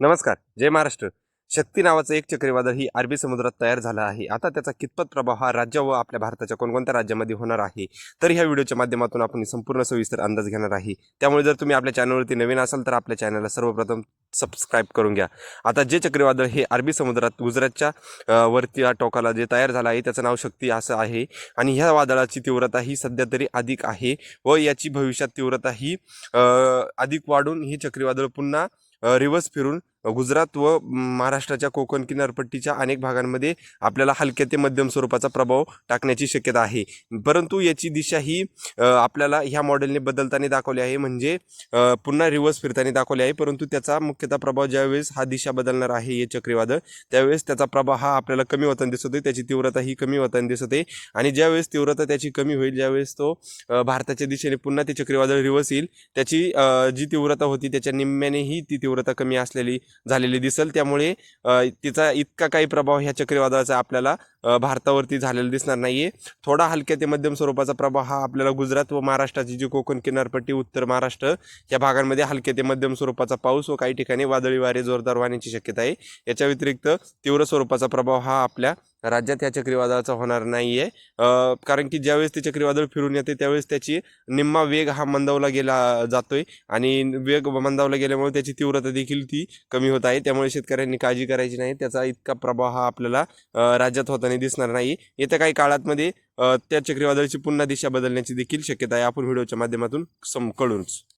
नमस्कार जय महाराष्ट्र. शक्ती नावाचं एक चक्रीवादळ ही अरबी समुद्रात तयार झालं आहे. आता त्याचा कितपत प्रभाव हा राज्य व आपल्या भारताच्या कोणकोणत्या राज्यामध्ये होणार आहे? तर ह्या व्हिडिओच्या माध्यमातून आपण संपूर्ण सविस्तर अंदाज घेणार आहे. त्यामुळे जर तुम्ही आपल्या चॅनलवरती नवीन असाल तर आपल्या चॅनलला सर्वप्रथम सबस्क्राईब करून घ्या. आता जे चक्रीवादळ हे अरबी समुद्रात गुजरातच्या वरती या टोकाला जे तयार झालं आहे त्याचं नाव शक्ती असं आहे. आणि ह्या वादळाची तीव्रता ही सध्या तरी अधिक आहे व याची भविष्यात तीव्रता ही अधिक वाढून ही चक्रीवादळ पुन्हा रिवर्स फिरून गुजरात व महाराष्ट्राच्या कोकण किनारपट्टीच्या अनेक भागांमध्ये आपल्याला हलक्या ते मध्यम स्वरूपाचा प्रभाव टाकण्याची शक्यता आहे. परंतु याची दिशा ही आपल्याला ह्या मॉडेलने बदलताना दाखवली आहे. म्हणजे पुन्हा रिव्हर्स फिरताना दाखवले आहे. परंतु त्याचा मुख्यतः प्रभाव ज्यावेळेस हा दिशा बदलणार आहे हे चक्रीवादळ त्यावेळेस त्याचा प्रभाव हा आपल्याला कमी होताना दिसत आहे त्याची तीव्रता ही कमी होताना दिसत आहे आणि ज्यावेळेस तीव्रता त्याची कमी होईल ज्यावेळेस तो भारताच्या दिशेने पुन्हा ते चक्रीवादळ रिव्हर्स येईल त्याची जी तीव्रता होती त्याच्या निम्म्यानेही ती तीव्रता कमी असलेली झालेली दिसेल. त्यामुळे तिचा इतका काही प्रभाव ह्या चक्रीवादळाचा आपल्याला भारतावरती झालेला दिसणार नाही आहे थोडा हलक्या ते मध्यम स्वरूपाचा प्रभाव हा आपल्याला गुजरात व महाराष्ट्राची जी कोकण किनारपट्टी उत्तर महाराष्ट्र या भागांमध्ये हलक्या ते मध्यम स्वरूपाचा पाऊस व काही ठिकाणी वादळी वारे जोरदार वाहण्याची शक्यता आहे. याच्या व्यतिरिक्त तीव्र स्वरूपाचा प्रभाव हा आपल्या राज्यात या चक्रीवादळाचा होणार नाही आहे कारण की ज्यावेळेस ते चक्रीवादळ फिरून येते त्यावेळेस त्याची निम्मा वेग हा मंदावला गेला जातोय. आणि वेग मंदावला गेल्यामुळे त्याची तीव्रता देखील ती कमी होत आहे. त्यामुळे शेतकऱ्यांनी काळजी करायची नाही. त्याचा इतका प्रभाव हा आपल्याला राज्यात होताना दिसणार नाही. येत्या काही काळातमध्ये त्या चक्रीवादळाची पुन्हा दिशा बदलण्याची देखील शक्यता आहे. आपण व्हिडिओच्या माध्यमातून सम कळूनच.